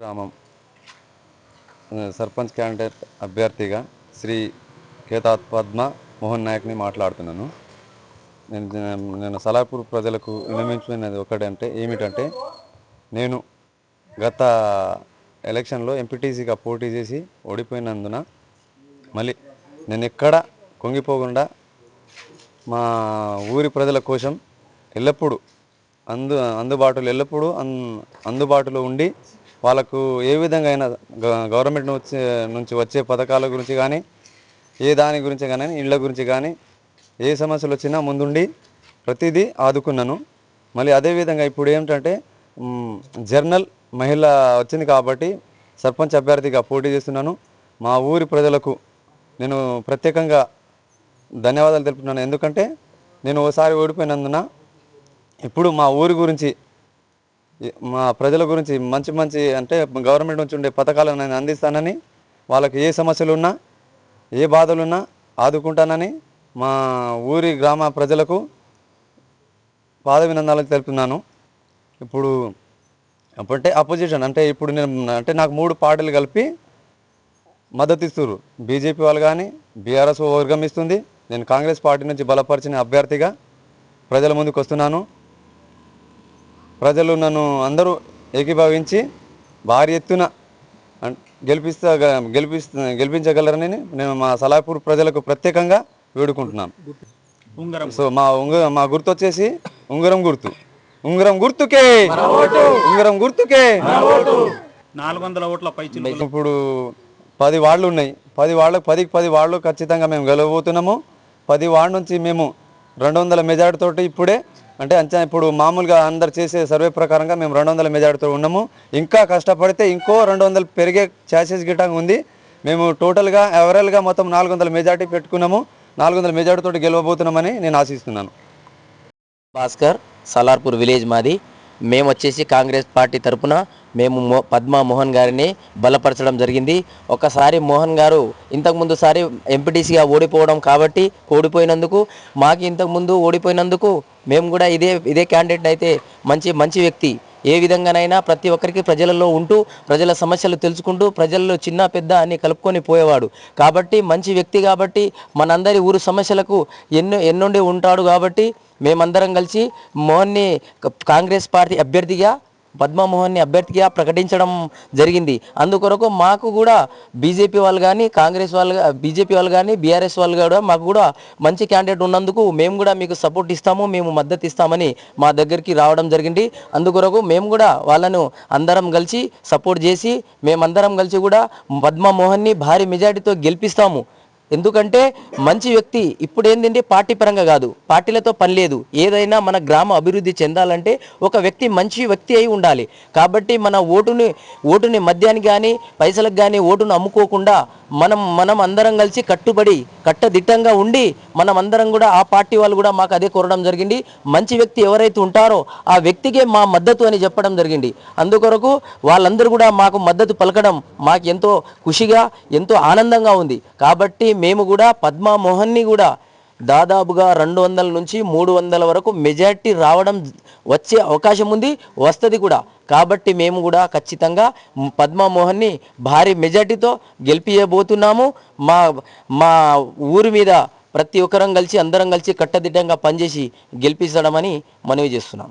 గ్రామం. సర్పంచ్ క్యాండిడేట్ అభ్యర్థిగా శ్రీ కేతాత్ పద్మ మోహన్ నాయక్ని మాట్లాడుతున్నాను. నేను నేను సలాపూర్ ప్రజలకు విన్నవించుకున్నది ఒకటంటే ఏమిటంటే నేను గత ఎలక్షన్లో ఎంపీటీసీగా పోటీ చేసి ఓడిపోయినందున మళ్ళీ నేను ఎక్కడ కొంగిపోకుండా మా ఊరి ప్రజల కోసం ఎల్లప్పుడూ అందు అందుబాటులో ఎల్లప్పుడూ అన్ అందుబాటులో ఉండి వాళ్ళకు ఏ విధంగా అయినా గ- గవర్నమెంట్ నుంచి నుంచి వచ్చే పథకాల గురించి కానీ ఏ దాని గురించి కానీ ఇళ్ళ గురించి కానీ ఏ సమస్యలు వచ్చినా ముందుండి ప్రతిదీ ఆదుకున్నాను. మళ్ళీ అదేవిధంగా ఇప్పుడు ఏమిటంటే జర్నల్ మహిళ వచ్చింది కాబట్టి సర్పంచ్ అభ్యర్థిగా పోటీ చేస్తున్నాను. మా ఊరి ప్రజలకు నేను ప్రత్యేకంగా ధన్యవాదాలు తెలుపుతున్నాను. ఎందుకంటే నేను ఓసారి ఓడిపోయినందున ఇప్పుడు మా ఊరి గురించి మా ప్రజల గురించి మంచి మంచి అంటే గవర్నమెంట్ నుంచి ఉండే పథకాలను నేను అందిస్తానని వాళ్ళకి ఏ సమస్యలు ఉన్నా ఏ బాధలు ఉన్నా ఆదుకుంటానని మా ఊరి గ్రామ ప్రజలకు పాదవినందాలు తెలుపుతున్నాను. ఇప్పుడు అంటే అపోజిషన్ అంటే ఇప్పుడు నేను అంటే నాకు మూడు పార్టీలు కలిపి మద్దతు ఇస్తున్నారు బీజేపీ వాళ్ళు కానీ బీఆర్ఎస్ వర్గం ఇస్తుంది. నేను కాంగ్రెస్ పార్టీ నుంచి బలపరిచిన అభ్యర్థిగా ప్రజల ముందుకు వస్తున్నాను. ప్రజలు నన్ను అందరూ ఏకీభవించి భారీ ఎత్తున గెలిపిస్తా గెలిపిస్తా గెలిపించగలరని నేను మా సలాపూర్ ప్రజలకు ప్రత్యేకంగా వేడుకుంటున్నాను. ఉంగరం. సో మా ఉంగ మా గుర్తు వచ్చేసి ఉంగరం గుర్తు. ఉంగరం గుర్తుకే! ఉంగరం గుర్తుకే! నాలుగు వందల ఓట్ల పై ఇప్పుడు పది వార్డులు ఉన్నాయి. పది వార్డులకు పదికి పది వార్డులు ఖచ్చితంగా మేము గెలవబోతున్నాము. పది వార్డు నుంచి మేము రెండు వందల మెజార్టీ తోటి ఇప్పుడే అంటే అంచనా ఇప్పుడు మామూలుగా అందరు చేసే సర్వే ప్రకారంగా మేము రెండు వందల మెజార్టీతో ఉన్నాము. ఇంకా కష్టపడితే ఇంకో రెండు వందలు పెరిగే ఛాసెస్ గిట్టంగా ఉంది. మేము టోటల్గా ఎవరల్గా మొత్తం నాలుగు వందల మెజార్టీ పెట్టుకున్నాము. నాలుగు వందల మెజార్టీతో గెలవబోతున్నామని నేను ఆశిస్తున్నాను. భాస్కర్ సలార్పూర్ విలేజ్ మాది. మేము వచ్చేసి కాంగ్రెస్ పార్టీ తరఫున మేము మో పద్మా మోహన్ గారిని బలపరచడం జరిగింది. ఒకసారి మోహన్ గారు ఇంతకుముందు సారి ఎంపీటీసీగా ఓడిపోవడం కాబట్టి ఓడిపోయినందుకు మాకు ఇంతకుముందు ఓడిపోయినందుకు మేము కూడా ఇదే ఇదే క్యాండిడేట్ అయితే మంచి మంచి వ్యక్తి. ఏ విధంగానైనా ప్రతి ఒక్కరికి ప్రజలలో ఉంటూ ప్రజల సమస్యలు తెలుసుకుంటూ ప్రజల్లో చిన్న పెద్ద అని కలుపుకొని పోయేవాడు. కాబట్టి మంచి వ్యక్తి కాబట్టి మనందరి ఊరు సమస్యలకు ఎన్నో ఎన్నుండి ఉంటాడు కాబట్టి మేమందరం కలిసి మోహన్ని క- కాంగ్రెస్ పార్టీ అభ్యర్థిగా పద్మమోహన్ని అభ్యర్థిగా ప్రకటించడం జరిగింది. అందుకొరకు మాకు కూడా బీజేపీ వాళ్ళు కానీ కాంగ్రెస్ వాళ్ళు బీజేపీ వాళ్ళు కానీ బీఆర్ఎస్ వాళ్ళు కూడా మాకు కూడా మంచి క్యాండిడేట్ ఉన్నందుకు మేము కూడా మీకు సపోర్ట్ ఇస్తాము మేము మద్దతు ఇస్తామని మా దగ్గరికి రావడం జరిగింది. అందుకొరకు మేము కూడా వాళ్ళను అందరం కలిసి సపోర్ట్ చేసి మేమందరం కలిసి కూడా పద్మమోహన్ని భారీ మెజార్టీతో గెలిపిస్తాము. ఎందుకంటే మంచి వ్యక్తి ఇప్పుడు ఏంటంటే పార్టీ పరంగా కాదు పార్టీలతో పని లేదు. ఏదైనా మన గ్రామ అభివృద్ధి చెందాలంటే ఒక వ్యక్తి మంచి వ్యక్తి అయి ఉండాలి. కాబట్టి మన ఓటుని ఓటుని మద్యానికి కానీ పైసలకు కానీ ఓటును అమ్ముకోకుండా మనం మనం అందరం కలిసి కట్టుబడి కట్టదిట్టంగా ఉండి మనం అందరం కూడా ఆ పార్టీ వాళ్ళు కూడా మాకు అదే కోరడం జరిగింది. మంచి వ్యక్తి ఎవరైతే ఉంటారో ఆ వ్యక్తికే మా మద్దతు అని చెప్పడం జరిగింది. అందుకొరకు వాళ్ళందరూ కూడా మాకు మద్దతు పలకడం మాకు ఎంతో ఖుషిగా ఎంతో ఆనందంగా ఉంది. కాబట్టి మేము కూడా పద్మా మోహన్ని కూడా దాదాపుగా రెండు వందల నుంచి మూడు వందల వరకు మెజార్టీ రావడం వచ్చే అవకాశం ఉంది వస్తుంది కూడా. కాబట్టి మేము కూడా ఖచ్చితంగా పద్మామోహన్ని పద్మా భారీ మెజార్టీతో గెలిపియబోతున్నాము. మా మా ఊరి మీద ప్రతి ఒక్కరం కలిసి అందరం కలిసి కట్టదిట్టంగా పనిచేసి గెలిపించడమని మనవి చేస్తున్నాం.